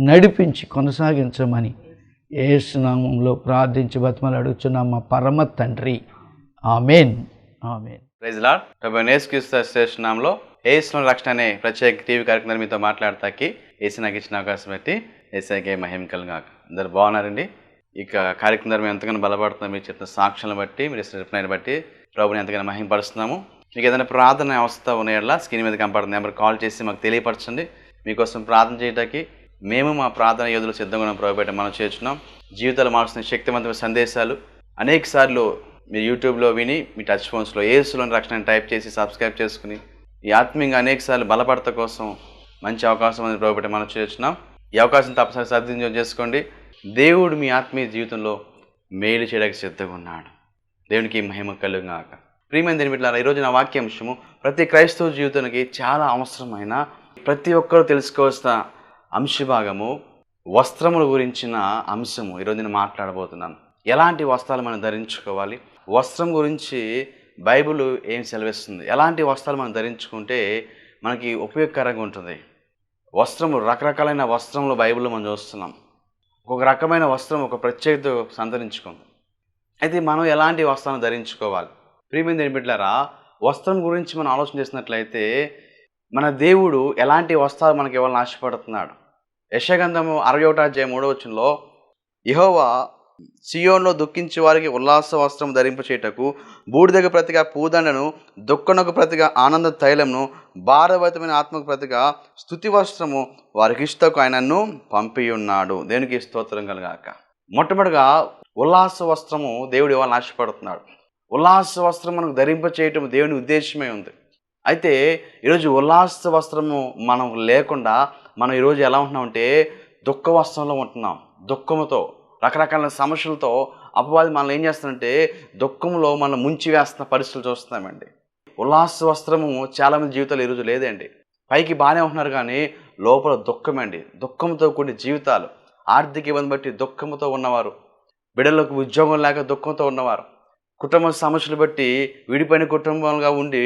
నడిపించి కొనసాగించమని ఏసునామంలో ప్రార్థించి బతుమలు అడుగుతున్నాం మా పరమ తండ్రి. ఆమెన్. ఆమెన్. ప్రైజ్ లాడ్ ప్రభు నేస్క్రీస్తు స్టేషన్లో ఏసులో రక్షణ అనే ప్రత్యేక టీవీ కార్యక్రమం మీతో మాట్లాడతాకి ఏసీ నాకు ఇచ్చిన అవకాశం పెట్టి ఏసీకే మహిమ కలుగా అందరు బాగున్నారండి? ఇక కార్యక్రమం ద్వారా మేము ఎంతగానో బలపడుతున్నాం. మీరు చెప్పిన సాక్షులను బట్టి మీరు ఇచ్చిన రిప్లైని బట్టి ప్రభుని ఎంతగానో మహిమపరుస్తున్నాము మీకు ఏదైనా ప్రార్థన అవస్థ ఉన్న స్క్రీన్ మీద కనపడుతుంది నెంబర్ కాల్ చేసి మాకు తెలియపరచండి. మీకోసం ప్రార్థన చేయడానికి మేము మా ప్రార్థన యోధులు సిద్ధంగా ఉన్న ప్రభుపేట మనం చేర్చున్నాం. జీవితాలు మార్చిన శక్తివంతమైన సందేశాలు అనేక సార్లు మీరు యూట్యూబ్లో విని మీ టచ్ ఫోన్స్లో ఏసులోని రక్షణ టైప్ చేసి సబ్స్క్రైబ్ చేసుకుని ఈ ఆత్మీయంగా అనేక సార్లు బలపడత కోసం మంచి అవకాశం అనేది ప్రభుపేట మనం చేర్చున్నాం. ఈ అవకాశం తప్పనిసరి సద్వినియోగం చేసుకోండి. దేవుడు మీ ఆత్మీయ జీవితంలో మేలు చేయడానికి సిద్ధంగా ఉన్నాడు. దేవునికి మహిమ కలుగాక ప్రియమైన దేని బిడ్డలారా ఈరోజు నా వాక్యాంశము ప్రతి క్రైస్తవ జీవితానికి చాలా అవసరమైన ప్రతి ఒక్కరూ తెలుసుకోవాల్సిన అంశభాగము వస్త్రముల గురించిన అంశము. ఈరోజు నేను మాట్లాడబోతున్నాను. ఎలాంటి వస్త్రాలు మనం ధరించుకోవాలి? వస్త్రం గురించి బైబుల్ ఏం సెలవిస్తుంది? ఎలాంటి వస్త్రాలు మనం ధరించుకుంటే మనకి ఉపయోగకరంగా ఉంటుంది? వస్త్రము రకరకాలైన వస్త్రములు బైబిల్లో మనం చూస్తున్నాం. ఒక రకమైన వస్త్రం ఒక ప్రత్యేకత సంతరించుకుంది. అయితే మనం ఎలాంటి వస్త్రాలను ధరించుకోవాలి? ప్రియమైన దేని వస్త్రం గురించి మనం ఆలోచన చేసినట్లయితే మన దేవుడు ఎలాంటి వస్త్రాలు మనకి ఇవ్వాలని ఆశపడుతున్నాడు? యశగంధము అరవై ఒకటి అధ్యాయం మూడో వచనంలో యహోవా సియోన్లో దుఃఖించే వారికి ఉల్లాస వస్త్రం ధరింపచేయటకు బూడిదకు ప్రతిగా పూదండను దుఃఖనకు ప్రతిగా ఆనంద తైలమును భారవతమైన ఆత్మకు ప్రతిగా స్థుతి వస్త్రము వారికి ఇష్టకు ఆయనను పంపి ఉన్నాడు దేనికి స్తోత్రం కలగాక. మొట్టమొదటిగా ఉల్లాస వస్త్రము దేవుడు ఇవాళ ఆశపడుతున్నాడు ఉల్లాస వస్త్రం మనకు ధరింప చేయటం దేవుని ఉద్దేశమే ఉంది. అయితే ఈరోజు ఉల్లాస వస్త్రము మనం లేకుండా మనం ఈరోజు ఎలా ఉంటున్నామంటే దుఃఖ వస్త్రంలో ఉంటున్నాం. దుఃఖముతో రకరకాల సమస్యలతో అపవాది మనం ఏం చేస్తానంటే దుఃఖంలో మనం ముంచి వేస్తున్న పరిస్థితులు చూస్తున్నామండి. ఉల్లాస వస్త్రము చాలామంది జీవితాలు ఈరోజు లేదండి. పైకి బాగానే ఉంటున్నారు కానీ లోపల దుఃఖమండి దుఃఖంతో కూడిన జీవితాలు ఆర్థిక ఇబ్బంది బట్టి దుఃఖంతో ఉన్నవారు బిడ్డలకు ఉద్యోగం లేక దుఃఖంతో ఉన్నవారు కుటుంబ సమస్యలు బట్టి విడిపోయిన కుటుంబంగా ఉండి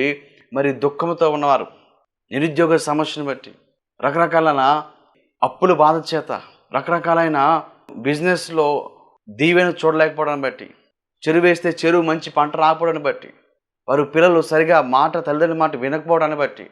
మరి దుఃఖంతో ఉన్నవారు నిరుద్యోగ సమస్యను బట్టి రకరకాలైన అప్పుల బాధ చేత రకరకాలైన బిజినెస్లో దీవెన చూడలేకపోవడాన్ని బట్టి చెరువు వేస్తే చెరువు మంచి పంట రాకపోవడాన్ని బట్టి వారు పిల్లలు సరిగా మాట తల్లిదండ్రుల మాట వినకపోవడాన్ని బట్టి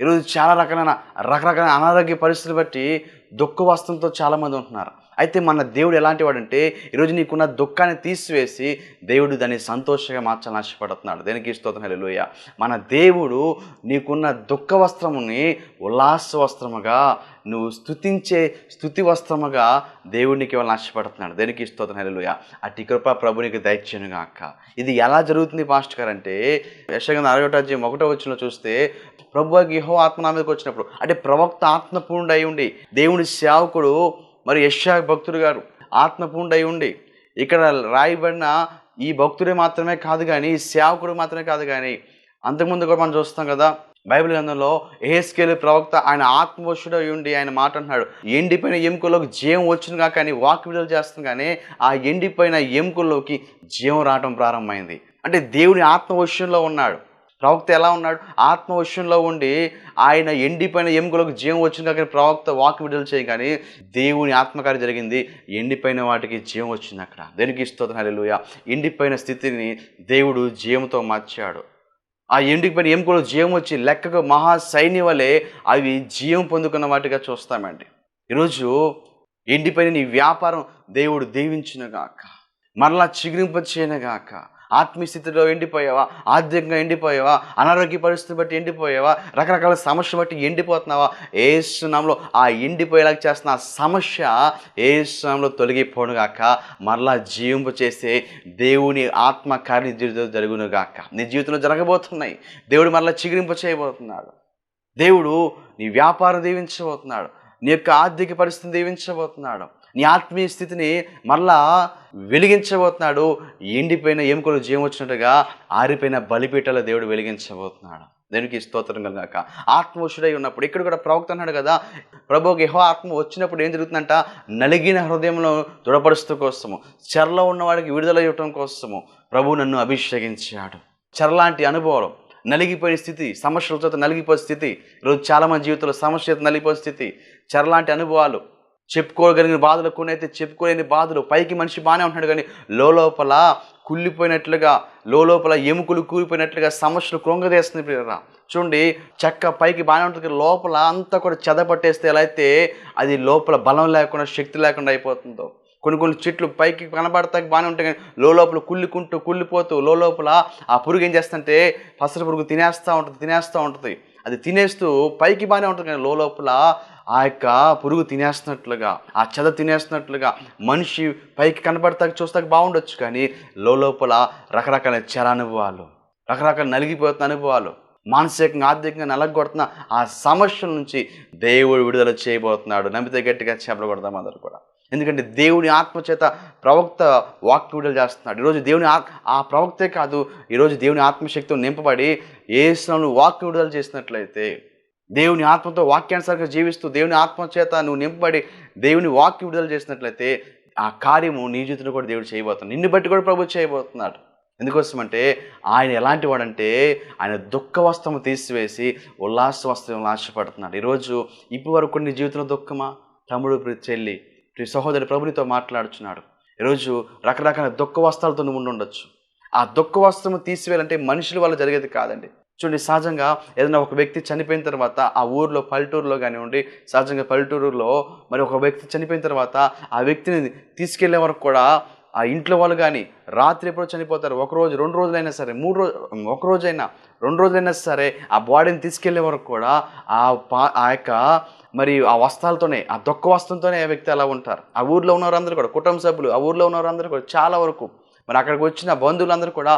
ఈరోజు చాలా రకాలైన రకరకాల అనారోగ్య పరిస్థితులు బట్టి దుఃఖ వస్త్రంతో చాలామంది ఉంటున్నారు. అయితే మన దేవుడు ఎలాంటి వాడంటే ఈరోజు నీకున్న దుఃఖాన్ని తీసివేసి దేవుడు దాన్ని సంతోషంగా మార్చాలని ఆశపడుతున్నాడు. దేనికి స్తోత్రం? హల్లెలూయా. మన దేవుడు నీకున్న దుఃఖ వస్త్రముని ఉల్లాస వస్త్రముగా నువ్వు స్థుతించే స్థుతి వస్త్రముగా దేవుడికి ఇవ్వాలని ఆశపడుతున్నాడు. దేనికి స్తోత్రం? హల్లెలూయా. అట్టి కృప ప్రభునికి దయచేనుగా అక్క ఇది ఎలా జరుగుతుంది పాస్టర్ గారు? అంటే యశగంధ అరగటాజ్యం ఒకటో వచ్చిన చూస్తే ప్రభు గిహో ఆత్మ నా మీదకి వచ్చినప్పుడు అంటే ప్రవక్త ఆత్మపూర్ణుడు అయి ఉండి దేవుని సేవకుడు మరి యశా భక్తుడు గారు ఆత్మపూర్ణుడు అయి ఉండి ఇక్కడ రాయబడిన ఈ భక్తుడే మాత్రమే కాదు కానీ సేవకుడు మాత్రమే కాదు కానీ అంతకుముందు కూడా మనం చూస్తాం కదా బైబిల్ గ్రంథంలో ఏహెస్కేలు ప్రవక్త ఆయన ఆత్మవశుడు అయి ఉండి ఆయన మాట అంటున్నాడు ఎండిపోయిన ఎముకల్లోకి జీవం వచ్చిన కానీ వాక్ విడుదల చేస్తుంది కానీ ఆ ఎండిపోయిన ఎముకల్లోకి జీవం రావడం ప్రారంభమైంది. అంటే దేవుని ఆత్మవశ్యంలో ఉన్నాడు. ప్రవక్త ఎలా ఉన్నాడు? ఆత్మ విషయంలో ఉండి ఆయన ఎండిపోయిన ఎముకలకు జీవం వచ్చింది అక్కడ ప్రవక్త వాక్ విడుదల చేయ కానీ దేవుని ఆత్మకార్యం జరిగింది. ఎండిపోయిన వాటికి జీవం వచ్చింది అక్కడ. దేనికి ఇస్తుంది హల్లెలూయా. ఎండిపోయిన స్థితిని దేవుడు జీవంతో మార్చాడు. ఆ ఎండిపోయిన ఎముకలు జీవం వచ్చి లెక్కకు మహా సైన్య వలె అవి జీవం పొందుకున్న వాటిగా చూస్తామండి. ఈరోజు ఎండిపోయిన నీ వ్యాపారం దేవుడు దీవించినగాక మరలా చిగురింప చేయనగాక ఆత్మీయ స్థితిలో ఎండిపోయావా? ఆర్థికంగా ఎండిపోయావా? అనారోగ్య పరిస్థితి బట్టి ఎండిపోయావా? రకరకాల సమస్య బట్టి ఎండిపోతున్నావా? ఏ ఏసునాంలో ఆ ఎండిపోయేలాగా చేస్తున్న ఆ సమస్య తొలగిపోను తొలగిపోనుగాక మరలా జీవింపు చేసే దేవుని ఆత్మ కార్య జీవితంలో జరుగునుగాక నీ జీవితంలో జరగబోతున్నాయి. దేవుడు మరలా చిగురింపు చేయబోతున్నాడు. దేవుడు నీ వ్యాపారం దీవించబోతున్నాడు. నీ యొక్క ఆర్థిక పరిస్థితిని దీవించబోతున్నాడు. నీ ఆత్మీయ స్థితిని మరలా వెలిగించబోతున్నాడు. ఎండిపోయిన ఎముకలు జీవం వచ్చినట్టుగా ఆరిపోయిన బలిపీఠలో దేవుడు వెలిగించబోతున్నాడు. దేవునికి స్తోత్రం కలగాక. ఆత్మవశుడై ఉన్నప్పుడు ఇక్కడ కూడా ప్రవక్త అన్నాడు కదా ప్రభు యెహోవా ఆత్మ వచ్చినప్పుడు ఏం జరుగుతుందంట? నలిగిన హృదయంలో దృఢపరుస్తూ కోసము చెరలో ఉన్నవాడికి విడుదల ఇవ్వటం కోసము ప్రభు నన్ను అభిషేకించాడు. చెరలాంటి అనుభవం నలిగిపోయిన స్థితి సమస్యలతో నలిగిపోయే స్థితి ఈరోజు చాలామంది జీవితంలో సమస్యతో నలిగిపోయే స్థితి చెరలాంటి అనుభవాలు చెప్పుకోగలిగిన బాధలు కొన్ని అయితే చెప్పుకోలేని బాధలు. పైకి మనిషి బాగానే ఉంటున్నాడు కానీ లోపల కుళ్ళిపోయినట్లుగా లోపల ఎముకలు కూలిపోయినట్లుగా సమస్యలు కృంగదేస్తుంది ప్రియరా చూడండి చెక్క పైకి బాగానే ఉంటుంది కానీ లోపల అంతా కూడా చెదపట్టేస్తే ఎలా అయితే అది లోపల బలం లేకుండా శక్తి లేకుండా అయిపోతుందో. కొన్ని కొన్ని చెట్లు పైకి కనబడతాకి బాగానే ఉంటాయి కానీ లోపల కుళ్ళుకుంటూ కుళ్ళిపోతూ లోపల ఆ పురుగు ఏం చేస్తుంటే పసర పురుగు తినేస్తూ ఉంటుంది తినేస్తూ ఉంటుంది. అది తినేస్తూ పైకి బాగానే ఉంటుంది కానీ లోపల ఆ యొక్క పురుగు తినేస్తున్నట్లుగా ఆ చెద తినేస్తున్నట్లుగా మనిషి పైకి కనబడతాకి చూస్తాక బాగుండొచ్చు కానీ లోపల రకరకాల చెర అనుభవాలు రకరకాల నలిగిపోతున్న అనుభవాలు మానసికంగా ఆర్థికంగా నలగొడుతున్న ఆ సమస్యల నుంచి దేవుడు విడుదల చేయబోతున్నాడు. నమ్మితే గట్టిగా చేపలు కొడదాం అందరు కూడా. ఎందుకంటే దేవుని ఆత్మ చేత ప్రవక్త వాక్య విడుదల చేస్తున్నాడు. ఈరోజు దేవుని ఆ ఆ ప్రవక్తే కాదు ఈరోజు దేవుని ఆత్మశక్తితో నింపబడి ఏ స్నాను వాక్య విడుదల చేసినట్లయితే దేవుని ఆత్మతో వాక్యానుసారంగా జీవిస్తూ దేవుని ఆత్మ చేత నువ్వు నింపబడి దేవుని వాక్య విడుదల చేసినట్లయితే ఆ కార్యము నీ జీవితంలో కూడా దేవుడు చేయబోతున్నాడు. నిన్ను బట్టి కూడా ప్రభు చేయబోతున్నాడు. ఎందుకోసమంటే ఆయన ఎలాంటి వాడంటే ఆయన దుఃఖ వస్త్రము తీసివేసి ఉల్లాస వస్త్రం ఆశపడుతున్నాడు. ఈరోజు ఇప్పుడు వరకు కొన్ని జీవితంలో దుఃఖమా? తమ్ముడు చెల్లి ప్రియ సహోదరి ప్రభునితో మాట్లాడుచున్నాడు. ఈరోజు రకరకాల దుఃఖ వస్త్రాలతో నువ్వు ఉండి ఉండొచ్చు ఆ దుఃఖ వస్త్రము తీసివేయాలంటే మనుషుల వల్ల జరిగేది కాదండి. చూడండి సహజంగా ఏదైనా ఒక వ్యక్తి చనిపోయిన తర్వాత ఆ ఊర్లో పల్లెటూరులో కానివ్వండి సహజంగా పల్లెటూరులో మరి ఒక వ్యక్తి చనిపోయిన తర్వాత ఆ వ్యక్తిని తీసుకెళ్ళే వరకు కూడా ఆ ఇంట్లో వాళ్ళు కానీ రాత్రి ఎప్పుడో చనిపోతారు ఒక రోజు రెండు రోజులైనా సరే మూడు రోజు ఒక రోజైనా రెండు రోజులైనా సరే ఆ బాడీని తీసుకెళ్ళే వరకు కూడా ఆ పా ఆ యొక్క మరి ఆ వస్త్రాలతోనే ఆ దొక్క వస్త్రంతోనే ఆ వ్యక్తి అలా ఉంటారు. ఆ ఊర్లో ఉన్నవారందరూ కూడా కుటుంబ సభ్యులు ఆ ఊర్లో ఉన్నవారందరూ కూడా చాలా వరకు మరి అక్కడికి వచ్చిన బంధువులందరూ కూడా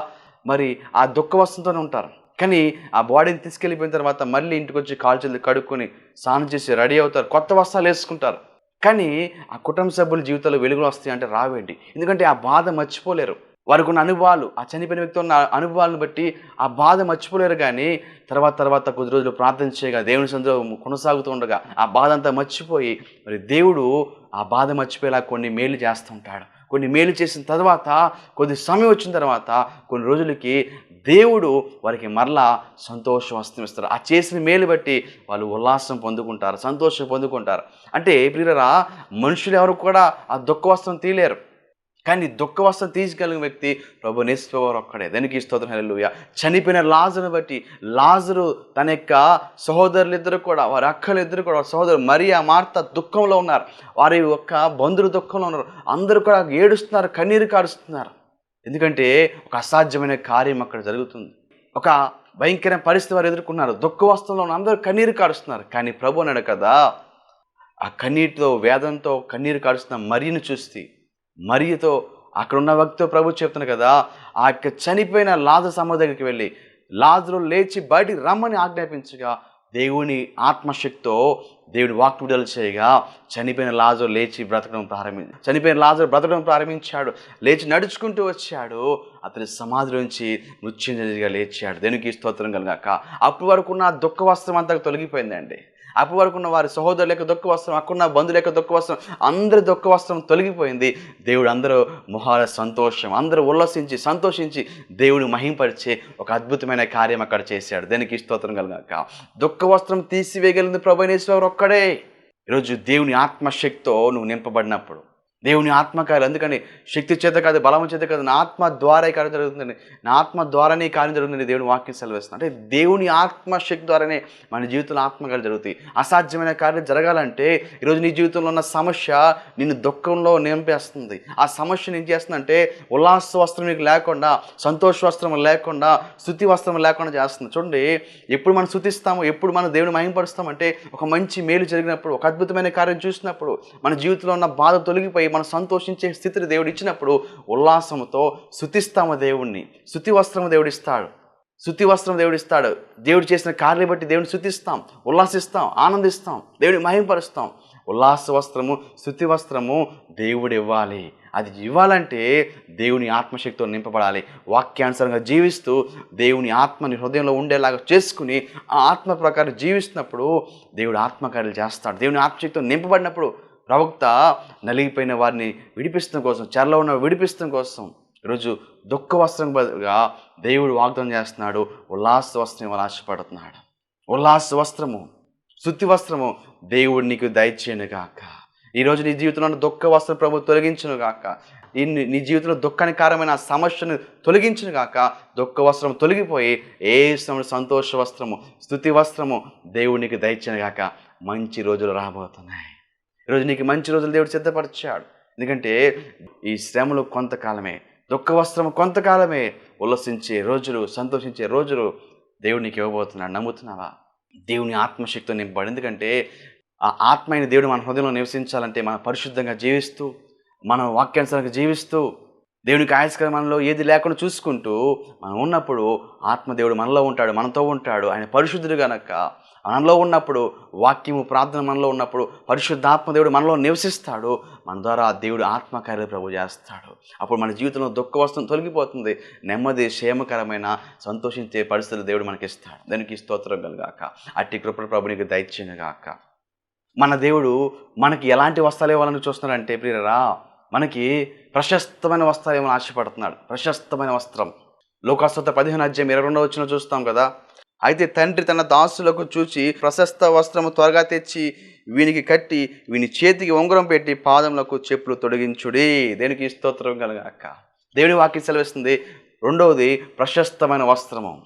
మరి ఆ దుఃఖ వస్త్రంతోనే ఉంటారు. కానీ ఆ బాడీని తీసుకెళ్ళిపోయిన తర్వాత మళ్ళీ ఇంటికి వచ్చి కాలు కడుక్కొని స్నానం చేసి రెడీ అవుతారు. కొత్త వస్త్రాలు వేసుకుంటారు. కానీ ఆ కుటుంబ సభ్యుల జీవితంలో వెలుగులు వస్తాయి అంటే రావేంటి? ఎందుకంటే ఆ బాధ మర్చిపోలేరు. వారికి ఉన్న అనుభవాలు ఆ చనిపోయిన వ్యక్తి ఉన్న అనుభవాలను బట్టి ఆ బాధ మర్చిపోలేరు కానీ తర్వాత తర్వాత కొద్ది రోజులు ప్రార్థన చేయగా దేవుని సందులో కొనసాగుతూ ఉండగా ఆ బాధ అంతా మర్చిపోయి మరి దేవుడు ఆ బాధ మర్చిపోయేలా కొన్ని మేలు చేస్తుంటాడు కొన్ని మేలు చేసిన తర్వాత కొద్ది సమయం వచ్చిన తర్వాత కొన్ని రోజులకి దేవుడు వారికి మరలా సంతోషం అస్తమిస్తారు. ఆ చేసిన మేలు బట్టి వాళ్ళు ఉల్లాసం పొందుకుంటారు సంతోషం పొందుకుంటారు. అంటే ప్రియరా మనుషులు ఎవరు కూడా ఆ దుఃఖ వస్త్రం తీయలేరు. కానీ దుఃఖ తీసుకెళ్ళిన వ్యక్తి ప్రభు నేసుకోవారు ఒక్కడే. దానికి స్తోత్రం? హల్లెలూయా. చనిపోయిన లాజును బట్టి లాజరు తన యొక్క సహోదరులు ఇద్దరు కూడా వారి అక్కలిద్దరు కూడా వారి సహోదరు మరియా మార్త దుఃఖంలో ఉన్నారు. వారి యొక్క బంధువులు దుఃఖంలో ఉన్నారు. అందరూ కూడా ఏడుస్తున్నారు కన్నీరు కారుస్తున్నారు. ఎందుకంటే ఒక అసాధ్యమైన కార్యం అక్కడ జరుగుతుంది. ఒక భయంకర పరిస్థితి వారు ఎదుర్కొన్నారు. దుఃఖ ఉన్న అందరూ కన్నీరు కారుస్తున్నారు. కానీ ప్రభు అన్నాడు కదా ఆ కన్నీటితో వేదంతో కన్నీరు కారుస్తున్న మరియను చూస్తే మరియతో అక్కడ ఉన్న వ్యక్తితో ప్రభు చెప్తున్నారు కదా ఆ యొక్క చనిపోయిన లాజ సమ దగ్గరికి వెళ్ళి లాజరు లేచి బయటికి రమ్మని ఆజ్ఞాపించగా దేవుని ఆత్మశక్తితో దేవుడి వాక్ విడుదల చేయగా చనిపోయిన లాజరు లేచి బ్రతకడం ప్రారంభించి చనిపోయిన లాజరు బ్రతకడం ప్రారంభించాడు. లేచి నడుచుకుంటూ వచ్చాడు. అతని సమాధిలోంచి మృత్యుంజయగా లేచాడు. దేనికి స్తోత్రం కలగాక. అప్పటి వరకు ఉన్న దుఃఖ వస్త్రం అంతా తొలగిపోయిందండి. అప్పటి వరకు ఉన్న వారి సహోదరుల యొక్క దుఃఖ వస్త్రం అక్కడున్న బంధువుల యొక్క దుఃఖ వస్త్రం అందరి దుఃఖ వస్త్రం తొలగిపోయింది. దేవుడు అందరూ మొహాల సంతోషం అందరూ ఉల్లసించి సంతోషించి దేవుని మహింపరిచే ఒక అద్భుతమైన కార్యం అక్కడ చేశాడు. దానికి స్తోత్రం కలగాక? దుఃఖ వస్త్రం తీసివేయగలిగింది ప్రభనేశ్వరు ఒక్కడే. ఈరోజు దేవుని ఆత్మశక్తితో నువ్వు నింపబడినప్పుడు దేవుని ఆత్మకార్యాలు అందుకని శక్తి చేత కాదు బలం చేత కాదు నా ఆత్మ ద్వారా ఈ కార్యం జరుగుతుందండి నా ఆత్మ ద్వారానే కార్యం జరుగుతుంది దేవుని వాక్యం సెలవిస్తుంది. అంటే దేవుని ఆత్మ శక్తి ద్వారానే మన జీవితంలో ఆత్మకార్యాలు జరుగుతాయి. అసాధ్యమైన కార్యం జరగాలంటే ఈరోజు నీ జీవితంలో ఉన్న సమస్య నిన్ను దుఃఖంలో నింపేస్తుంది. ఆ సమస్య ఏం చేస్తుందంటే ఉల్లాస వస్త్రం నీకు లేకుండా సంతోష వస్త్రం లేకుండా స్థుతి వస్త్రం లేకుండా చేస్తుంది. చూడండి ఎప్పుడు మనం స్థుతిస్తాము ఎప్పుడు మనం దేవుని మహింపరుస్తామంటే ఒక మంచి మేలు జరిగినప్పుడు ఒక అద్భుతమైన కార్యం చూసినప్పుడు మన జీవితంలో ఉన్న బాధ తొలగిపోయి మనం సంతోషించే స్థితిని దేవుడు ఇచ్చినప్పుడు ఉల్లాసంతో శుతిస్తాము దేవుణ్ణి. శుతి వస్త్రం దేవుడిస్తాడు శుతి వస్త్రం దేవుడిస్తాడు దేవుడు చేసిన కార్యాన్ని బట్టి దేవుని శుతిస్తాం. ఉల్లాసిస్తాం. ఆనందిస్తాం. దేవుని మహింపరుస్తాం. ఉల్లాస వస్త్రము శుతి వస్త్రము దేవుడు ఇవ్వాలి. అది ఇవ్వాలంటే దేవుని ఆత్మశక్తితో నింపబడాలి. వాక్యానుసారంగా జీవిస్తూ దేవుని ఆత్మని హృదయంలో ఉండేలాగా చేసుకుని ఆ ఆత్మ ప్రకారం జీవిస్తున్నప్పుడు దేవుడు ఆత్మకార్యాలు చేస్తాడు. దేవుని ఆత్మశక్తితో నింపబడినప్పుడు ప్రవక్త నలిగిపోయిన వారిని విడిపిస్తున్న కోసం చెరలో ఉన్న విడిపిస్తున్న కోసం ఈరోజు దుఃఖ వస్త్రం బదులుగా దేవుడు వాగ్దానం చేస్తున్నాడు. ఉల్లాస వస్త్రం ఇవ్వాలి ఆశపడుతున్నాడు. ఉల్లాస వస్త్రము శుద్ధి వస్త్రము దేవుడు నీకు దయచేయను గాక. ఈరోజు నీ జీవితంలో ఉన్న దుఃఖ వస్త్రం ప్రభు తొలగించును గాక. ఈ నీ- జీవితంలో దుఃఖానికి సమస్యను తొలగించును గాక. దుఃఖ వస్త్రం తొలగిపోయి ఏ సమయంలో సంతోష వస్త్రము స్థుతి వస్త్రము దేవుడు నీకు దయచేయను గాక. మంచి రోజులు రాబోతున్నాయి. ఈరోజు నీకు మంచి రోజులు దేవుడు సిద్ధపరిచాడు. ఎందుకంటే ఈ శ్రమలు కొంతకాలమే దుఃఖ వస్త్రం కొంతకాలమే ఉల్లసించే రోజులు సంతోషించే రోజులు దేవుడు నీకు ఇవ్వబోతున్నాడు. నమ్ముతున్నావా? దేవుని ఆత్మశక్తితో నింపబడి. ఎందుకంటే ఆ ఆత్మ అయిన దేవుడు మన హృదయంలో నివసించాలంటే మనం పరిశుద్ధంగా జీవిస్తూ మనం వాక్యానుసారంగా జీవిస్తూ దేవునికి ఆయస్కరం మనలో ఏది లేకుండా చూసుకుంటూ మనం ఉన్నప్పుడు ఆత్మదేవుడు మనలో ఉంటాడు మనతో ఉంటాడు. ఆయన పరిశుద్ధుడు గనక మనలో ఉన్నప్పుడు వాక్యము ప్రార్థన మనలో ఉన్నప్పుడు పరిశుద్ధాత్మ దేవుడు మనలో నివసిస్తాడు. మన ద్వారా ఆ దేవుడు ఆత్మకార్య ప్రభు చేస్తాడు. అప్పుడు మన జీవితంలో దుఃఖ వస్తువు తొలగిపోతుంది. నెమ్మది క్షేమకరమైన సంతోషించే పరిస్థితులు దేవుడు మనకి ఇస్తాడు దానికి స్తోత్రం కలుగాక. అట్టి కృపణ ప్రభు నీకు మన దేవుడు మనకి ఎలాంటి వస్త్రాలు ఇవ్వాలని చూస్తున్నాడంటే ప్రియరా మనకి ప్రశస్తమైన వస్త్రాలు ఏమైనా ఆశపడుతున్నాడు. ప్రశస్తమైన వస్త్రం. లోకాస్వత పదిహేను అధ్యాయం ఇరవై రెండవ వచ్చిన చూస్తాం కదా? అయితే తండ్రి తన దాసులకు చూచి ప్రశస్త వస్త్రము త్వరగా తెచ్చి వీనికి కట్టి వీని చేతికి ఉంగరం పెట్టి పాదములకు చెప్పులు తొలగించుడి దేనికి స్తోత్రం కలగాక. దేవుని వాక్యం సెలవిస్తుంది. రెండవది ప్రశస్తమైన వస్త్రము.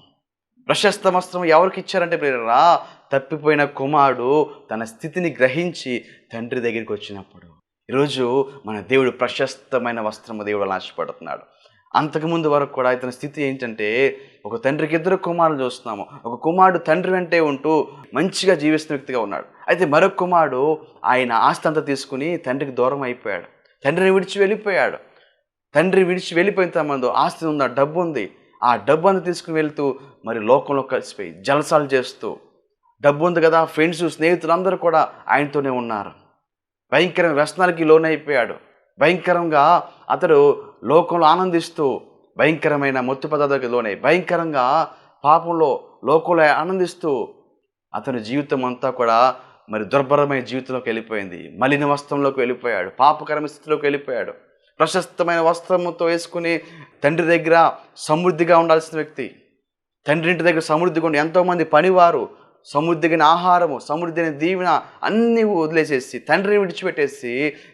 ప్రశస్త వస్త్రం ఎవరికి ఇచ్చారంటే ప్రేరరా తప్పిపోయిన కుమారుడు తన స్థితిని గ్రహించి తండ్రి దగ్గరికి వచ్చినప్పుడు. ఈరోజు మన దేవుడు ప్రశస్తమైన వస్త్రము దేవుడు ఆశపడుతున్నాడు అంతకుముందు వరకు కూడా ఇతని స్థితి ఏంటంటే ఒక తండ్రికి ఇద్దరు కుమారులు చూస్తున్నాము. ఒక కుమారుడు తండ్రి వెంటే ఉంటూ మంచిగా జీవిస్తున్న వ్యక్తిగా ఉన్నాడు. అయితే మరొక కుమారుడు ఆయన ఆస్తి అంతా తీసుకుని తండ్రికి దూరం అయిపోయాడు. తండ్రిని విడిచి వెళ్ళిపోయాడు. తండ్రి విడిచి వెళ్ళిపోయిన తమందు ఆస్తి ఉంది ఆ డబ్బు ఉంది. ఆ డబ్బు అంతా తీసుకుని వెళ్తూ మరి లోకంలో కలిసిపోయి జలసాలు చేస్తూ డబ్బు ఉంది కదా ఫ్రెండ్స్ స్నేహితులు అందరూ కూడా ఆయనతోనే ఉన్నారు. భయంకరమైన వ్యసనాలకి లోనైపోయాడు. భయంకరంగా అతడు లోకంలో ఆనందిస్తూ భయంకరమైన మత్తు పదార్థాలకు లోనై భయంకరంగా పాపంలో లోకంలో ఆనందిస్తూ అతని జీవితం అంతా కూడా మరి దుర్భరమైన జీవితంలోకి వెళ్ళిపోయింది. మలిన వస్త్రంలోకి వెళ్ళిపోయాడు. పాపకరమైన స్థితిలోకి వెళ్ళిపోయాడు. ప్రశస్తమైన వస్త్రంతో వేసుకుని తండ్రి దగ్గర సమృద్ధిగా ఉండాల్సిన వ్యక్తి. తండ్రి ఇంటి దగ్గర సమృద్ధిగా ఉండి ఎంతోమంది పనివారు సమృద్ధిగిన ఆహారము సమృద్ధిని దీవెన అన్నీ వదిలేసేసి తండ్రిని విడిచిపెట్టేసి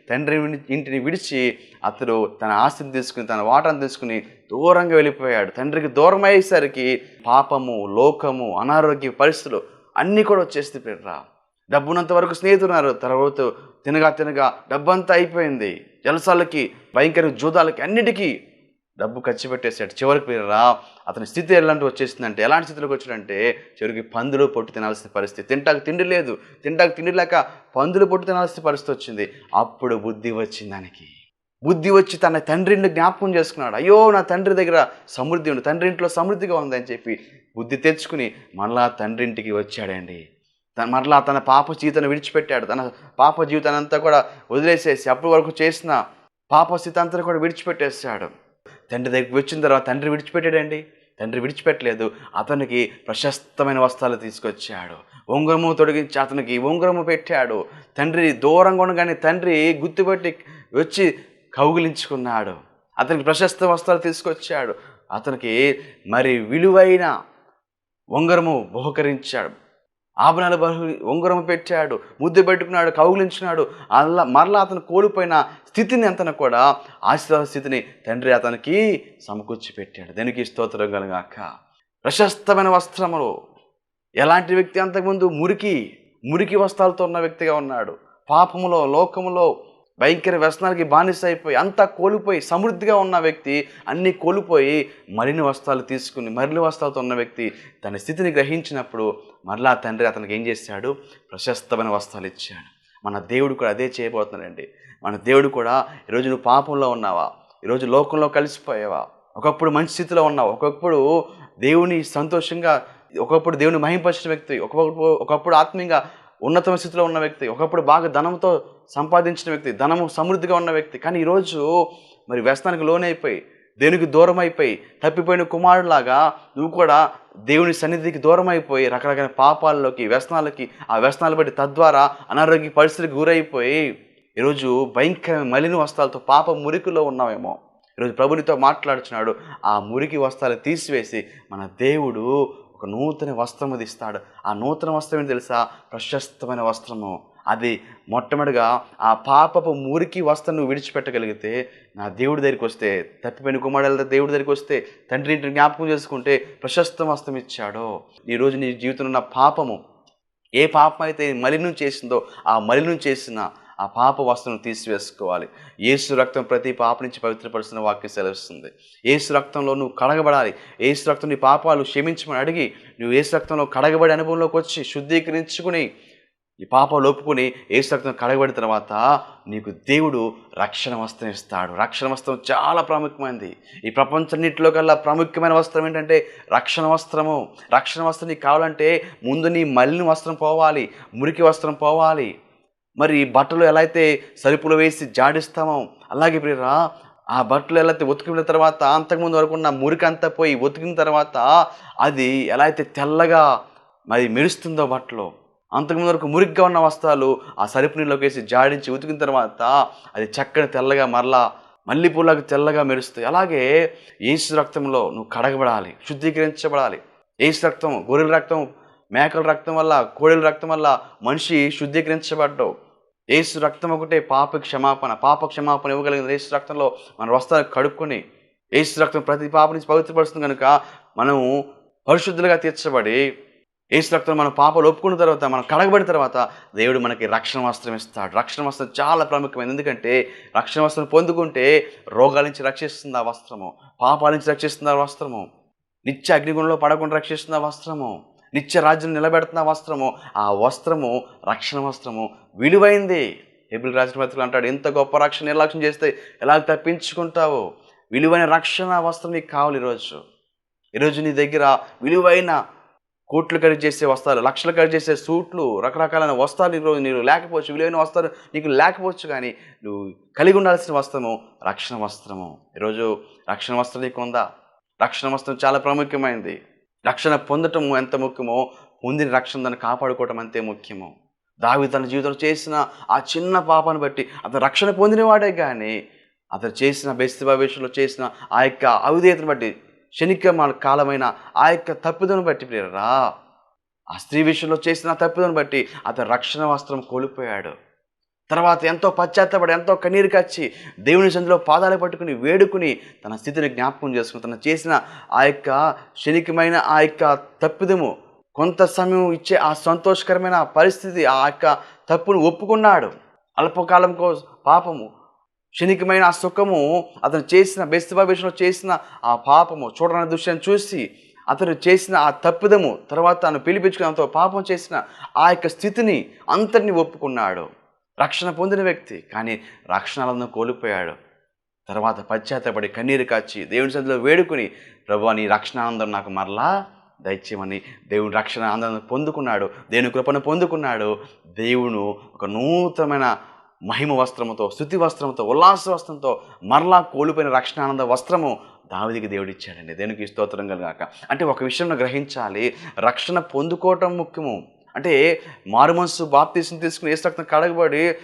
తండ్రి ఇంటిని విడిచి అతడు తన ఆస్తిని తీసుకుని తన వాటాను తీసుకుని దూరంగా వెళ్ళిపోయాడు. తండ్రికి దూరం అయ్యేసరికి పాపము లోకము అనారోగ్య పరిస్థితులు అన్నీ కూడా వచ్చేసి పెట్టరా డబ్బునంత వరకు స్నేహితున్నారు తర్వాత తినగా తినగా డబ్బంతా అయిపోయింది. జలసాలకి భయంకర జూదాలకి అన్నిటికీ డబ్బు ఖర్చు పెట్టేశాడు. చివరికి రా అతని స్థితి ఎలాంటి వచ్చేసిందంటే ఎలాంటి స్థితిలోకి వచ్చాడంటే చివరికి పందులు పొట్టు తినాల్సిన పరిస్థితి. తింటాకు తిండి లేదు. తింటాకు తిండి లేక పందులు పొట్టు తినాల్సిన పరిస్థితి వచ్చింది. అప్పుడు బుద్ధి వచ్చింది దానికి. బుద్ధి వచ్చి తన తండ్రిని జ్ఞాపకం చేసుకున్నాడు. అయ్యో నా తండ్రి దగ్గర సమృద్ధి ఉంది. తండ్రి ఇంట్లో సమృద్ధిగా ఉందని చెప్పి బుద్ధి తెచ్చుకుని మళ్ళా తండ్రింటికి వచ్చాడండి. తన మరలా తన పాప జీవితాన్ని విడిచిపెట్టాడు. తన పాప జీవితాన్ని అంతా కూడా వదిలేసేసి అప్పటి వరకు చేసిన పాప స్థితి అంతా కూడా విడిచిపెట్టేశాడు. తండ్రి దగ్గరికి వచ్చిన తర్వాత తండ్రి విడిచిపెట్టాడండి. తండ్రి విడిచిపెట్టలేదు. అతనికి ప్రశస్తమైన వస్త్రాలు తీసుకొచ్చాడు. ఉంగరము తొడిగించి అతనికి ఉంగరము పెట్టాడు. తండ్రి దూరంగా ఉండగానే తండ్రి గుర్తుపెట్టి వచ్చి కౌగిలించుకున్నాడు. అతనికి ప్రశస్త వస్త్రాలు తీసుకొచ్చాడు. అతనికి మరి విలువైన ఉంగరము బహుకరించాడు. ఆభరణాలు బహు- ఉంగరం పెట్టాడు ముద్దు పెట్టుకున్నాడు కౌగులించినాడు. అలా మరలా అతను కోల్పోయిన స్థితిని అంతన కూడా ఆశీర్వాద స్థితిని తండ్రి అతనికి సమకూర్చి పెట్టాడు. దేనికి స్తోత్రం కలగాక? ప్రశస్తమైన వస్త్రములు. ఎలాంటి వ్యక్తి అంతకుముందు మురికి మురికి వస్త్రాలతో ఉన్న వ్యక్తిగా ఉన్నాడు. పాపములో లోకములో భయంకర వ్యసనాలకి బానిస అయిపోయి అంతా కోల్పోయి సమృద్ధిగా ఉన్న వ్యక్తి అన్నీ కోల్పోయి మరిన్ని వస్త్రాలు తీసుకుని మరిన్ని వస్త్రాలతో ఉన్న వ్యక్తి తన స్థితిని గ్రహించినప్పుడు మరలా తండ్రి అతనికి ఏం చేశాడు? ప్రశస్తమైన వస్త్రాలు ఇచ్చాడు. మన దేవుడు కూడా అదే చేయబోతున్నాడండి. మన దేవుడు కూడా ఈరోజు నువ్వు పాపంలో ఉన్నావా? ఈరోజు లోకంలో కలిసిపోయావా? ఒకప్పుడు మంచి స్థితిలో ఉన్నావు? ఒకప్పుడు దేవుని సంతోషంగా ఒకప్పుడు దేవుని మహింపరిచిన వ్యక్తి ఒకప్పుడు ఒకప్పుడు ఆత్మీయంగా ఉన్నతమైన స్థితిలో ఉన్న వ్యక్తి ఒకప్పుడు బాగా ధనంతో సంపాదించిన వ్యక్తి ధనము సమృద్ధిగా ఉన్న వ్యక్తి. కానీ ఈరోజు మరి వ్యసనానికి లోనైపోయి దేవునికి దూరం అయిపోయి తప్పిపోయిన కుమారులాగా నువ్వు కూడా దేవుని సన్నిధికి దూరం అయిపోయి రకరకాల పాపాల్లోకి వ్యసనాలకి ఆ వ్యసనాలు బట్టి తద్వారా అనారోగ్య పరిస్థితికి గురైపోయి ఈరోజు భయంకర మలిన వస్త్రాలతో పాప మురికిలో ఉన్నావేమో. ఈరోజు ప్రభునితో మాట్లాడుచున్నాడు. ఆ మురికి వస్త్రాలు తీసివేసి మన దేవుడు ఒక నూతన వస్త్రము ఇస్తాడు. ఆ నూతన వస్త్రం ఏంటి తెలుసా? ప్రశస్తమైన వస్త్రము. అది మొట్టమొదటిగా ఆ పాపపు మురికి వస్త్రం నువ్వు విడిచిపెట్టగలిగితే నా దేవుడి దగ్గరికి వస్తే తప్పిపోయిన కుమారుల దేవుడి దగ్గరికి వస్తే తండ్రి ఇంటిని జ్ఞాపకం చేసుకుంటే ప్రశస్త వస్త్రం ఇచ్చాడో. ఈరోజు నీ జీవితంలో ఉన్న పాపము ఏ పాపం అయితే మలినం చేసిందో ఆ మలినం చేసిన ఆ పాప వస్త్రం తీసివేసుకోవాలి. ఏసు రక్తం ప్రతి పాప నుంచి పవిత్రపరుస్తున్న వాక్యం సెలవిస్తుంది. ఏసు రక్తంలో నువ్వు కడగబడాలి. ఏసు రక్తం నీ పాపాలు క్షమించమని అడిగి నువ్వు ఏసు రక్తంలో కడగబడి అనుభవంలోకి వచ్చి శుద్ధీకరించుకుని ఈ పాపాలు ఒప్పుకొని ఏసురక్తం కడగబడిన తర్వాత నీకు దేవుడు రక్షణ వస్త్రం ఇస్తాడు. రక్షణ వస్త్రం చాలా ప్రాముఖ్యమైనది. ఈ ప్రపంచన్నింటిలో కల్లా ప్రాముఖ్యమైన వస్త్రం ఏంటంటే రక్షణ వస్త్రము. రక్షణ వస్త్రం నీకు కావాలంటే ముందు నీ మలిన వస్త్రం పోవాలి మురికి వస్త్రం పోవాలి. మరి బట్టలు ఎలా అయితే సరుపులు వేసి జాడిస్తామో అలాగే ప్రియరా ఆ బట్టలు ఎలా అయితే ఉతికిన తర్వాత అంతకుముందు వరకు ఉన్న మురికి అంతా పోయి ఉతికిన తర్వాత అది ఎలా అయితే తెల్లగా మరి మెరుస్తుందో బట్టలు. అంతకుముందు వరకు మురిగ్గా ఉన్న వస్త్రాలు ఆ సరుపు నీళ్ళలోకి వేసి జాడించి ఉతికిన తర్వాత అది చక్కని తెల్లగా మరలా మల్లెపూలకు తెల్లగా మెరుస్తాయి. అలాగే ఏసు రక్తంలో నువ్వు కడగబడాలి శుద్ధీకరించబడాలి. ఏసు రక్తం గొర్రెల రక్తం మేకల రక్తం వల్ల కోడెల రక్తం వల్ల మనిషి శుద్ధీకరించబడ్డావు ఏసు రక్తం ఒకటే పాప క్షమాపణ. పాప క్షమాపణ ఇవ్వగలిగిన ఏసు రక్తంలో మన వస్త్రాలు కడుక్కొని ఏసు రక్తం ప్రతి పాప నుంచి పవిత్రపరుస్తుంది కనుక మనము పరిశుద్ధులుగా తీర్చబడి ఏసు రక్తం మన పాపలు ఒప్పుకున్న తర్వాత మనం కడగబడిన తర్వాత దేవుడు మనకి రక్షణ వస్త్రం ఇస్తాడు. రక్షణ వస్త్రం చాలా ప్రాముఖ్యమైనది. ఎందుకంటే రక్షణ వస్త్రం పొందుకుంటే రోగాల నుంచి రక్షిస్తుంది ఆ వస్త్రము. పాపాల నుంచి రక్షిస్తుంది ఆ వస్త్రము. నిత్య అగ్నిగుణంలో పడకుండా రక్షిస్తున్న వస్త్రము. నిత్య రాజ్యం నిలబెడుతున్న వస్త్రము. ఆ వస్త్రము రక్షణ వస్త్రము. విలువైంది. ఎబిల్ రాజపత్రులు అంటాడు ఎంత గొప్ప రక్షణ నిర్లక్ష్యం చేస్తే ఎలా తప్పించుకుంటావు? విలువైన రక్షణ వస్త్రం నీకు కావాలి ఈరోజు. ఈరోజు నీ దగ్గర విలువైన కోట్లు ఖరీదు చేసే వస్తారు లక్షలు ఖరీదు చేసే సూట్లు రకరకాలైన వస్త్రాలు ఈరోజు నీరు లేకపోవచ్చు విలువైన వస్త్రాలు నీకు లేకపోవచ్చు కానీ నువ్వు కలిగి ఉండాల్సిన వస్త్రము రక్షణ వస్త్రము. ఈరోజు రక్షణ వస్త్రం నీకు ఉందా? రక్షణ వస్త్రం చాలా ప్రాముఖ్యమైనది రక్షణ పొందటం ఎంత ముఖ్యమో పొందిన రక్షణ దాన్ని కాపాడుకోవటం అంతే ముఖ్యము. దావి తన జీవితంలో చేసిన ఆ చిన్న పాపాన్ని బట్టి అతను రక్షణ పొందినవాడే కానీ అతను చేసిన బెస్తి భవిష్యత్తులో చేసిన ఆ యొక్క అవిధేయతను బట్టి క్షణిక కాలమైన ఆ యొక్క తప్పిదను బట్టి ప్రియరా ఆ స్త్రీ విషయంలో చేసిన తప్పిదను బట్టి అతను రక్షణ వస్త్రం కోల్పోయాడు. తర్వాత ఎంతో పశ్చాత్తపడి ఎంతో కన్నీరు కచ్చి దేవుని సంధిలో పాదాలు పట్టుకుని వేడుకుని తన స్థితిని జ్ఞాపకం చేసుకుని తను చేసిన ఆ యొక్క క్షణికమైన ఆ యొక్క తప్పిదము కొంత సమయం ఇచ్చే ఆ సంతోషకరమైన పరిస్థితి ఆ యొక్క తప్పును ఒప్పుకున్నాడు. అల్పకాలం కో పాపము క్షణికమైన ఆ సుఖము అతను చేసిన బెస్తబా విషయంలో చేసిన ఆ పాపము చూడని దృశ్యాన్ని చూసి అతను చేసిన ఆ తప్పిదము తర్వాత తను పిలిపించుకున్నంతో పాపం చేసిన ఆ యొక్క స్థితిని అంతటిని ఒప్పుకున్నాడు. రక్షణ పొందిన వ్యక్తి కానీ రక్షణలను కోల్పోయాడు. తర్వాత పశ్చాత్తపడి కన్నీరు కాచి దేవుని సన్నిధిలో వేడుకుని ప్రభు నీ రక్షణానందం నాకు మరలా దయచేయమని దేవుని రక్షణ ఆనందం పొందుకున్నాడు దేవుని కృపను పొందుకున్నాడు. దేవుడు ఒక నూతనమైన మహిమ వస్త్రముతో స్థుతి వస్త్రంతో ఉల్లాస వస్త్రంతో మరలా కోల్పోయిన రక్షణానంద వస్త్రము దావిదికి దేవుడిచ్చాడండి. దేనికి స్తోత్రం కలగాక. అంటే ఒక విషయంలో గ్రహించాలి. రక్షణ పొందుకోవటం ముఖ్యము. అంటే మారుమనసు బాప్తీసం తీసుకుని ఏ రక్తం కడగబడి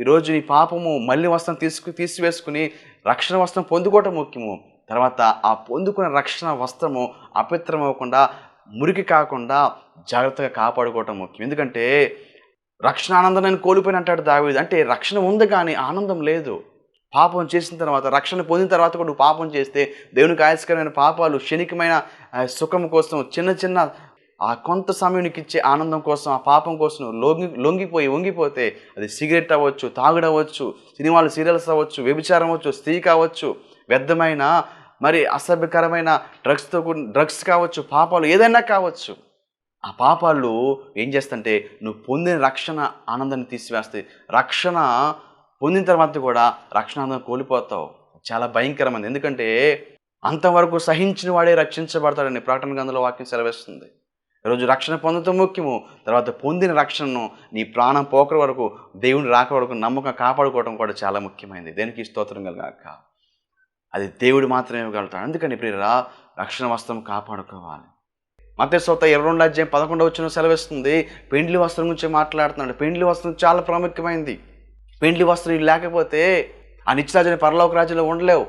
ఈరోజు నీ పాపము మళ్ళీ వస్త్రం తీసుకు తీసివేసుకుని రక్షణ వస్త్రం పొందుకోవటం ముఖ్యము. తర్వాత ఆ పొందుకున్న రక్షణ వస్త్రము అపవిత్రం అవ్వకుండా మురికి కాకుండా జాగ్రత్తగా కాపాడుకోవటం ముఖ్యం. ఎందుకంటే రక్షణ ఆనందం నేను కోల్పోయిన అంటాడు దావీదు. అంటే రక్షణ ఉంది కానీ ఆనందం లేదు. పాపం చేసిన తర్వాత రక్షణ పొందిన తర్వాత కూడా నువ్వు పాపం చేస్తే దేవునికి ఆయస్కరమైన పాపాలు క్షణికమైన సుఖం కోసం చిన్న చిన్న ఆ కొంత సమయం నీకు ఇచ్చే ఆనందం కోసం ఆ పాపం కోసం లొంగి లొంగిపోయి వంగిపోతే అది సిగరెట్ అవ్వచ్చు తాగుడవచ్చు సినిమాలు సీరియల్స్ అవ్వచ్చు వ్యభిచారం అవ్వచ్చు స్త్రీ కావచ్చు వ్యర్థమైన మరి అసభ్యకరమైన డ్రగ్స్తో కూడిన డ్రగ్స్ కావచ్చు పాపాలు ఏదైనా కావచ్చు. ఆ పాపాలు ఏం చేస్తుంటే నువ్వు పొందిన రక్షణ ఆనందాన్ని తీసివేస్తాయి. రక్షణ పొందిన తర్వాత కూడా రక్షణ ఆనందం కోల్పోతావు. చాలా భయంకరమైనది ఎందుకంటే అంతవరకు సహించిన వాడే రక్షించబడతాడని ప్రకటన గంధలో వాక్యం సెలవిస్తుంది. ఈరోజు రక్షణ పొందటం ముఖ్యము. తర్వాత పొందిన రక్షణను నీ ప్రాణం పోకర వరకు దేవుని రాక వరకు నమ్మకం కాపాడుకోవడం కూడా చాలా ముఖ్యమైనది దేనికి స్తోత్రం కలగాక? అది దేవుడు మాత్రమే ఇవ్వగలుగుతాడు. అందుకని ప్రియరా రక్షణ వస్త్రం కాపాడుకోవాలి. మత సొత్త ఇరవై రెండు అధ్యాయం పదకొండవ వచ్చిన సెలవిస్తుంది. పెండ్లి వస్త్రం గురించి మాట్లాడుతున్నాడు. పెండ్లి వస్త్రం చాలా ప్రాముఖ్యమైనది పెండ్లి వస్త్రం లేకపోతే ఆ నిత్యరాజుని పరలోక రాజ్యంలో ఉండలేవు.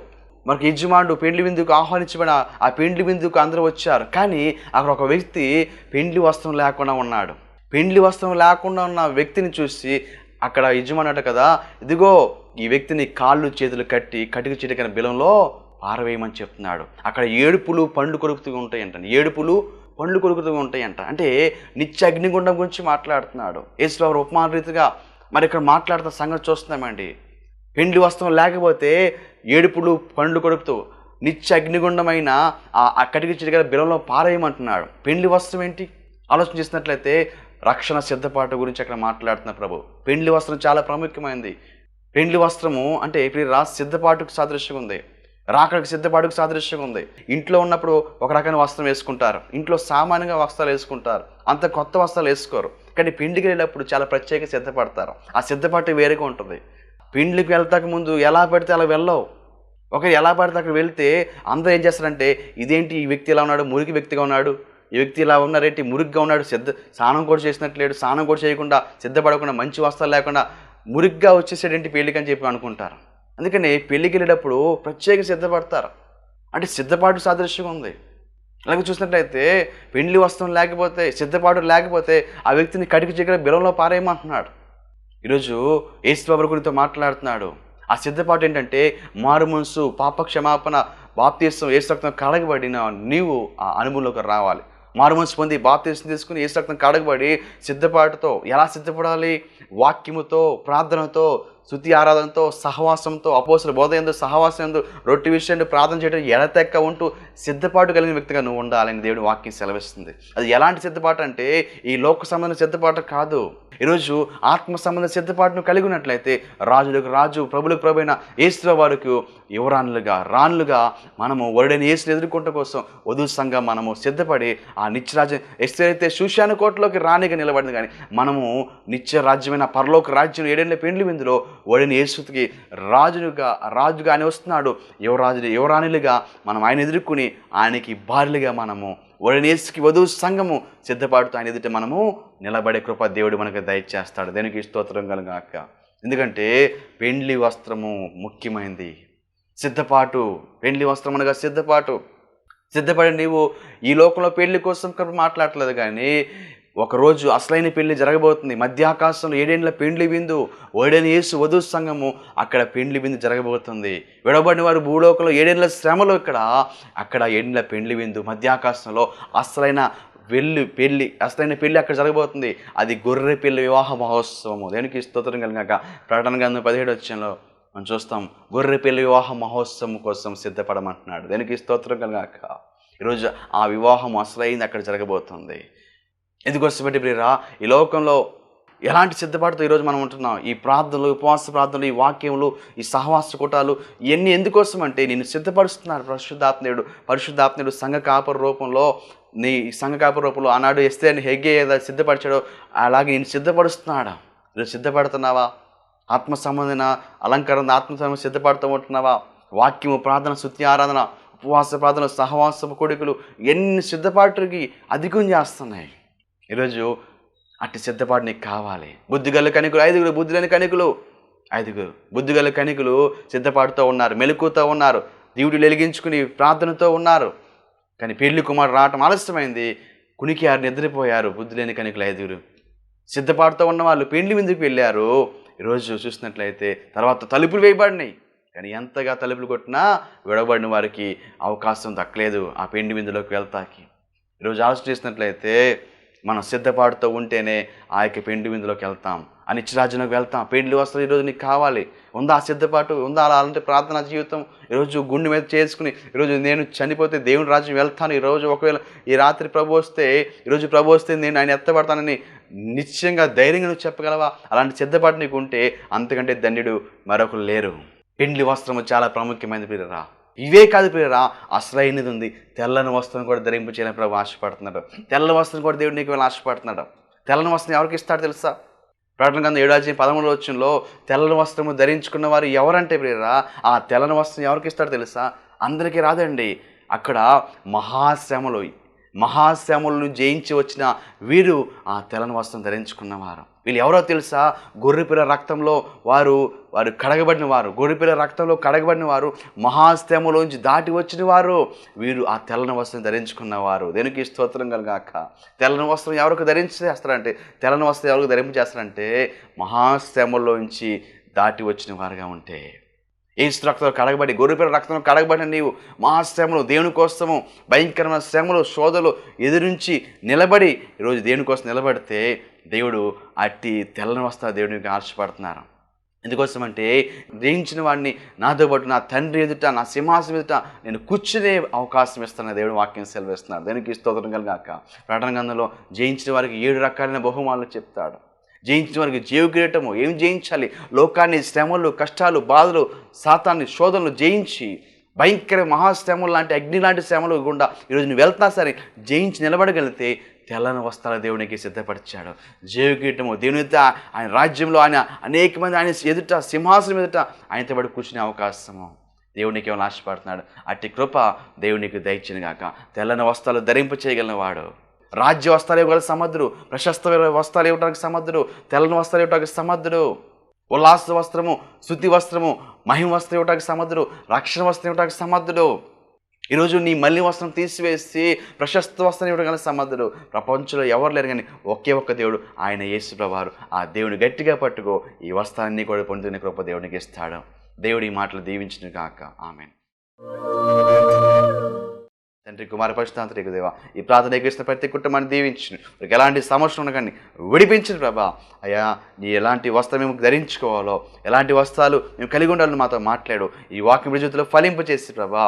మనకి యజమానుడు పెండ్లి విందుకు ఆహ్వానించబడిన ఆ పెండ్లి విందుకు అందరూ వచ్చారు. కానీ అక్కడ ఒక వ్యక్తి పెండ్లి వస్త్రం లేకుండా ఉన్నాడు. పెండ్లి వస్త్రం లేకుండా ఉన్న వ్యక్తిని చూసి అక్కడ యజమానుడు కదా ఇదిగో ఈ వ్యక్తిని కాళ్ళు చేతులు కట్టి కటిక చిటికన బిలంలో పారవేయమని చెప్తున్నాడు. అక్కడ ఏడుపులు పండ్లు కొరుకుతూ ఉంటాయంట ఏడుపులు పండ్లు కొరుకుతూ ఉంటాయంట. అంటే నిత్య అగ్నిగుండం గురించి మాట్లాడుతున్నాడు. యేసువారు ఉపమాన రీతిగా మరి ఇక్కడ మాట్లాడుతున్న సంగతి చూస్తున్నామండి. పెండ్లి వస్త్రం లేకపోతే ఏడుపులు పండ్లు కొడుకుతూ నిత్య అగ్నిగుండమైన ఆ అక్కడికి చిరిగిన బిలంలో పారేయమంటున్నాడు. పెండ్లి వస్త్రం ఏంటి? ఆలోచన చేసినట్లయితే రక్షణ సిద్ధపాటు గురించి అక్కడ మాట్లాడుతున్న ప్రభు. పెండ్లి వస్త్రం చాలా ప్రాముఖ్యమైనది పెండ్లి వస్త్రము అంటే ఇప్పుడు రా సిద్ధపాటుకు సాదృశ్యంగా ఉంది. రాకడికి సిద్ధపాటుకు సాదృశ్యంగా ఉంది. ఇంట్లో ఉన్నప్పుడు ఒక రకమైన వస్త్రం వేసుకుంటారు. ఇంట్లో సామాన్యంగా వస్త్రాలు వేసుకుంటారు. అంత కొత్త వస్త్రాలు వేసుకోరు. కానీ పిండికి వెళ్ళినప్పుడు చాలా ప్రత్యేక సిద్ధపడతారు. ఆ సిద్ధపాటు వేరేగా ఉంటుంది. పిండికి వెళ్తాక ముందు ఎలా పెడితే అలా వెళ్ళవు. ఒకరు ఎలా పడితే అక్కడ వెళ్తే అందరూ ఏం చేస్తారంటే ఇదేంటి ఈ వ్యక్తి ఎలా ఉన్నాడు? మురికి వ్యక్తిగా ఉన్నాడు? ఈ వ్యక్తి ఇలా ఉన్నారేంటి మురిగ్గా ఉన్నాడు? సిద్ధ స్నానం కూడా చేసినట్లేడు. స్నానం కూడా చేయకుండా సిద్ధపడకుండా మంచి వస్త్రాలు లేకుండా మురిగ్గా వచ్చేసాడేంటి పెళ్ళికి అని చెప్పి అనుకుంటారు. అందుకని పెళ్ళికి వెళ్ళేటప్పుడు ప్రత్యేక సిద్ధపడతారు. అంటే సిద్ధపాటు సాదృశ్యంగా ఉంది. అలాగే చూసినట్లయితే పెండ్లి వస్త్రం లేకపోతే సిద్ధపాటు లేకపోతే ఆ వ్యక్తిని కడికి చిక్కర బిలంలో పారేయమంటున్నాడు. ఈరోజు ఏసుబాబు గురితో మాట్లాడుతున్నాడు. ఆ సిద్ధపాటు ఏంటంటే మారు మనసు పాప క్షమాపణ బాప్తీసం ఏసు రక్తం కడగబడిన నీవు ఆ అనుభవంలోకి రావాలి. మారు మనసు పొంది బాప్తీసం తీసుకుని ఏసు రక్తం కడగబడి సిద్ధపాటుతో ఎలా సిద్ధపడాలి? వాక్యముతో ప్రార్థనతో శృతి ఆరాధనతో సహవాసంతో అపోసలు బోధ ఎందు సహవాసం ఎందు రొట్టి విషయంలో ప్రార్థన చేయడం ఎడతెక్క ఉంటూ సిద్ధపాటు కలిగిన వ్యక్తిగా నువ్వు ఉండాలని దేవుడు వాక్యం సెలవిస్తుంది. అది ఎలాంటి సిద్ధపాటు అంటే ఈ లోక సంబంధ సిద్ధపాటు కాదు. ఈరోజు ఆత్మ సంబంధ సిద్ధపాటును కలిగి ఉన్నట్లయితే రాజులకు రాజు ప్రభులకు ప్రభు అయిన ఏసుల వారికి యువరాణులుగా రాన్లుగా మనము వరుడైన ఏసులు ఎదుర్కొంట కోసం వధు సంఘం మనము సిద్ధపడి ఆ నిత్యరాజ్యం ఎస్తైతే సుశాను కోటలోకి రాణిగా నిలబడింది. కానీ మనము నిత్య రాజ్యమైన పరలోక రాజ్యం ఏడేళ్ళ పెండ్లి విందులో ఓడిని యేసుకి రాజుగా రాజుగా వస్తున్నాడు. యువరాజు యువరాణులుగా మనం ఆయన ఎదుర్కొని ఆయనకి భార్యలుగా మనము ఓడిని యేసుకి వధువు సంఘము సిద్ధపాటుతో ఆయన ఎదుట మనము నిలబడే కృప దేవుడు మనకు దయచేస్తాడు. దేనికి స్తోత్రం కలగాక. ఎందుకంటే పెండ్లి వస్త్రము ముఖ్యమైనది సిద్ధపాటు పెండ్లి వస్త్రం అనగా సిద్ధపాటు. సిద్ధపడి నీవు ఈ లోకంలో పెళ్ళి కోసం ఇక్కడ మాట్లాడట్లేదు కానీ ఒకరోజు అసలైన పెళ్ళి జరగబోతుంది. మధ్యాకాశంలో ఏడేండ్ల పెండ్లి విందు ఓడేని యేసు వధు సంఘము అక్కడ పెండ్లి బిందు జరగబోతుంది. విడబడిన వారు భూలోకంలో ఏడేండ్ల శ్రమలో ఇక్కడ? అక్కడ ఏడేండ్ల పెండ్లి బిందు మధ్యాకాశంలో అసలైన వెళ్ళి పెళ్ళి అసలైన పెళ్ళి అక్కడ జరగబోతుంది. అది గొర్రె పెళ్ళి వివాహ మహోత్సవము. దేనికి స్తోత్రం కలిగాక ప్రకటన గ్రంథం పదిహేడు వచ్చంలో మనం చూస్తాం గొర్రె పెళ్ళి వివాహ మహోత్సవం కోసం సిద్ధపడమంటున్నాడు. దేనికి స్తోత్రం కలిగాక ఈరోజు ఆ వివాహం అసలైంది అక్కడ జరగబోతుంది. ఎందుకోసం ప్రియరా? ఈ లోకంలో ఎలాంటి సిద్ధపాటుతో ఈరోజు మనం ఉంటున్నాం? ఈ ప్రార్థనలు ఉపవాస ప్రార్థనలు ఈ వాక్యములు ఈ సహవాస కూటాలు ఇవన్నీ ఎందుకోసం అంటే నేను సిద్ధపరుస్తున్నాను పరిశుద్ధాత్మయుడు. పరిశుద్ధాత్మయుడు సంఘ కాపర రూపంలో నీ సంఘ కాపర రూపంలో ఆనాడు ఎస్తే అని హెగ్గే ఏదో సిద్ధపరిచాడో అలాగే నేను సిద్ధపరుస్తున్నాడా? నువ్వు సిద్ధపడుతున్నావా? ఆత్మ సంబంధన అలంకరణ ఆత్మ సంబంధం సిద్ధపడుతూ ఉంటున్నావా? వాక్యము ప్రార్థన శుద్ధి ఆరాధన ఉపవాస ప్రార్థన సహవాస కొడుకులు ఎన్ని సిద్ధపాటుకి అధికం చేస్తున్నాయి? ఈరోజు అట్టి సిద్ధపాటు నీకు కావాలి. బుద్ధిగల కనికులు ఐదుగురు బుద్ధిలేని కనికులు ఐదుగురు బుద్ధిగల కనికులు సిద్ధపాటుతో ఉన్నారు మెలకుతో ఉన్నారు దేవుడు వెలిగించుకుని ప్రార్థనతో ఉన్నారు. కానీ పెళ్ళి కుమారుడు రావటం ఆలస్యమైంది. కునికారు నిద్రపోయారు బుద్ధి లేని కనికలు ఐదుగురు. సిద్ధపాటుతో ఉన్న వాళ్ళు పెండ్లి విందుకు వెళ్ళారు. ఈరోజు చూసినట్లయితే తర్వాత తలుపులు వేయబడినాయి. కానీ ఎంతగా తలుపులు కొట్టినా విడవబడిన వారికి అవకాశం దక్కలేదు ఆ పెండి విందులోకి వెళ్తాకి. ఈరోజు ఆలోచన చేసినట్లయితే మనం సిద్ధపాటుతో ఉంటేనే ఆ యొక్క పెండి విందులోకి వెళ్తాం. అనిత్యరాజ్యంలోకి వెళ్తాం. పెండ్లి వస్తుంది ఈరోజు నీకు కావాలి. ఉందా ఆ సిద్ధపాటు? ఉందా అలా అలాంటి ప్రార్థనా జీవితం? ఈరోజు గుండె మీద చేసుకుని ఈరోజు నేను చనిపోతే దేవుని రాజ్యం వెళ్తాను. ఈరోజు ఒకవేళ ఈ రాత్రి ప్రభు వస్తే ఈరోజు ప్రభు వస్తే నేను ఆయన ఎత్తబడతానని నిశ్చయంగా ధైర్యంగా నువ్వు చెప్పగలవా? అలాంటి సిద్ధపాటు నీకు ఉంటే అంతకంటే ధన్యుడు మరొకరు లేరు. పెండ్లి వస్త్రము చాలా ప్రాముఖ్యమైనది రా ఇవే కాదు ప్రియరా అసలైనది ఉంది. తెల్లని వస్త్రం కూడా ధరింపు చేయని ప్రభు ఆశపడుతున్నాడు. తెల్లని వస్త్రం కూడా దేవుడు నీకు వెళ్ళి ఆశపడుతున్నాడు. తెల్లని వస్త్రం ఎవరికి ఇస్తాడు తెలుసా? ప్రకటన గంధం ఏడాది పదమూడు వచ్చంలో తెల్లని వస్త్రము ధరించుకున్న వారు ఎవరంటే ప్రియరా ఆ తెల్లని వస్త్రం ఎవరికి ఇస్తాడు తెలుసా? అందరికీ రాదండి. అక్కడ మహాశ్రమలు మహాశ్రమలను జయించి వచ్చిన వీరు ఆ తెల్లని వస్త్రం ధరించుకున్నవారు. వీళ్ళు ఎవరో తెలుసా? గొర్రెపిల్ల రక్తంలో వారు వారు కడగబడిన వారు గొర్రెపిల్ల రక్తంలో కడగబడిన వారు మహాశ్రమలోంచి దాటి వచ్చిన వారు. వీరు ఆ తెల్లని వస్త్రం ధరించుకున్నవారు దేనికి స్తోత్రం కలగాక? తెల్లని వస్త్రం ఎవరికి ధరించేస్తారంటే తెల్లని వస్త్రం ఎవరికి ధరింపజేస్తారంటే చేస్తారంటే దాటి వచ్చిన వారుగా ఉంటే ఏసు రక్తంలో కడగబడి గొర్రెపిల్ల రక్తంలో కడగబడిన నీవు మహాశ్రమలు దేవుని కోసము భయంకరమైన శ్రమలు శోధలు ఎదురించి నిలబడి ఈరోజు దేవుని కోసం నిలబడితే దేవుడు అట్టి తెల్లని వస్తా దేవునికి ఆశపడుతున్నారు. ఎందుకోసం అంటే జయించిన వాడిని నాతో పాటు నా తండ్రి ఎదుట నా సింహాసం ఎదుట నేను కూర్చునే అవకాశం ఇస్తాను దేవుడు వాక్యం సెలవిస్తున్నారు. దేనికి స్తోత్రం కలిగాక. ప్రకటన గంధంలో జయించిన వారికి ఏడు రకాలైన బహుమానులు చెప్తాడు. జయించిన వారికి జీవ ఏం జయించాలి? లోకాన్ని శ్రమలు కష్టాలు బాధలు సాతాన్ని శోధనలు జయించి భయంకర మహాశ్రమలు లాంటి అగ్ని లాంటి శ్రమలు గుండా ఈరోజు నువ్వు వెళ్తున్నా సరే జయించి నిలబడగలిగితే తెల్లని వస్త్రాల దేవునికి సిద్ధపరిచాడు. జీవకీటము దేవునితో ఆయన రాజ్యంలో ఆయన అనేక మంది ఆయన ఎదుట సింహాసనం ఎదుట ఆయనతో పాటు కూర్చునే అవకాశము. దేవునికి ఏమైనా ఆశపడుతున్నాడు? అట్టి కృప దేవునికి దయచిన గాక. తెల్లని వస్త్రాలు ధరింప చేయగలిగిన వాడు. రాజ్య వస్త్రాలు ఇవ్వగల సమర్థుడు ప్రశస్త వస్త్రాలు ఇవ్వడానికి సమర్థుడు తెల్లని వస్త్రాలు ఇవ్వడానికి సమర్థుడు ఉల్లాస వస్త్రము శుద్ధి వస్త్రము మహిమ వస్త్రం ఇవ్వడానికి సమర్థుడు రక్షణ వస్త్రం ఇవ్వడానికి సమర్థుడు. ఈరోజు నీ మళ్ళీ వస్త్రం తీసివేసి ప్రశస్త వస్త్రం ఇవ్వగల సమర్థుడు. ప్రపంచంలో ఎవరు లేరు కానీ ఒకే ఒక్క దేవుడు ఆయన యేసుప్రభారు ఆ దేవుని గట్టిగా పట్టుకో ఈ వస్త్రాన్ని కూడా పొందుకునే కృప దేవునికి ఇస్తాడు. దేవుడి ఈ మాటలు దీవించిన కాక ఆమెన్. తండ్రి కుమార పరిశుద్ధాంతరిక దేవ ఈ ప్రార్థన ఎగిరిస్తున్న ప్రతి కుటుంబాన్ని దీవించిన. వారికి ఎలాంటి సమస్యలు ఉన్నా కానీ ప్రభా. అయ్యా నీ ఎలాంటి వస్త్రం మేము ధరించుకోవాలో ఎలాంటి వస్త్రాలు మేము కలిగి ఉండాలని మాతో మాట్లాడు. ఈ వాక్యం విజుతులు ఫలింపు చేసి ప్రభా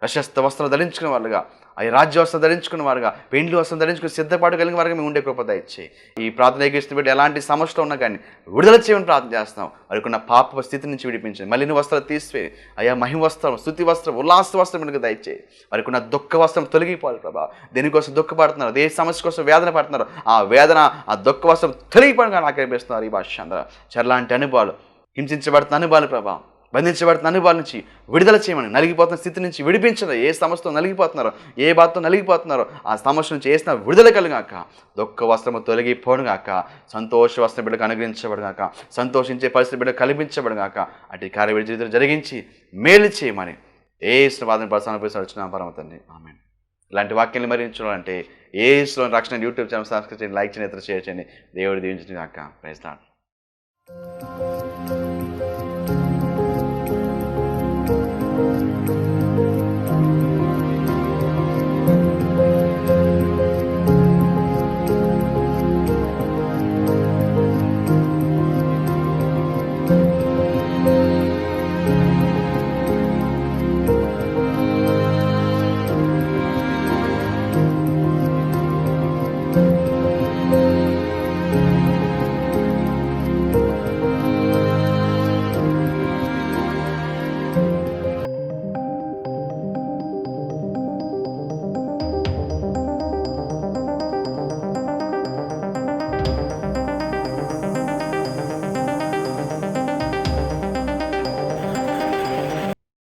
ప్రశస్త వస్త్రం ధరించుకున్న వారుగా అవి రాజ్య వస్త్రం ధరించుకున్న వారుగా పెండ్లి వస్త్రం ధరించుకుని సిద్ధపాటు కలిగిన వారుగా మేము ఉండే కృప దయచేయి ఈ ప్రార్థన ఎగిరిస్తున్న బిడ్డ ఎలాంటి సమస్యలు ఉన్నా కానీ విడుదల చేయమని ప్రార్థన చేస్తున్నాం. వారికున్న పాప స్థితి నుంచి విడిపించండి. మళ్ళీ వస్త్రాలు తీసివే. అయ్యా మహిమ వస్త్రం స్థుతి వస్త్రం ఉల్లాస వస్త్రం మనకు దయచేయి వారికున్న దుఃఖ వస్త్రం తొలగిపోవాలి ప్రభా. దేనికోసం దుఃఖపడుతున్నారు? ఏ సమస్య కోసం వేదన పడుతున్నారు? ఆ వేదన ఆ దుఃఖ వస్త్రం తొలగిపోవడం నాకు అనిపిస్తున్నారు ఈ భాష అందరూ చర్లాంటి అనుభవాలు హింసించబడుతున్న అనుభవాలు ప్రభావం బంధించబడుతున్న అనుభవాల నుంచి విడుదల చేయమని నలిగిపోతున్న స్థితి నుంచి విడిపించడం. ఏ సమస్యతో నలిగిపోతున్నారో ఏ బాధతో నలిగిపోతున్నారో ఆ సమస్య నుంచి వేసిన విడుదల కలుగాక దుఃఖ వస్త్రము తొలగిపోనుగాక సంతోష వస్త్రం బిడ్డకు అనుగ్రహించబడుగాక సంతోషించే పరిస్థితి బిడ్డ కల్పించబడుగాక అటు కార్య జీవితం జరిగించి మేలు చేయమని ఏ ఇష్టవాదన ప్రసారం వచ్చిన పరమతండి ఆమె ఇలాంటి వాక్యాన్ని మరించాలంటే ఏ ఇష్టం రక్షణ యూట్యూబ్ ఛానల్ సబ్స్క్రైబ్ చేయండి లైక్ చేయండి ఇతర షేర్ చేయండి. దేవుడు దీవించిన కాక ప్రైజ్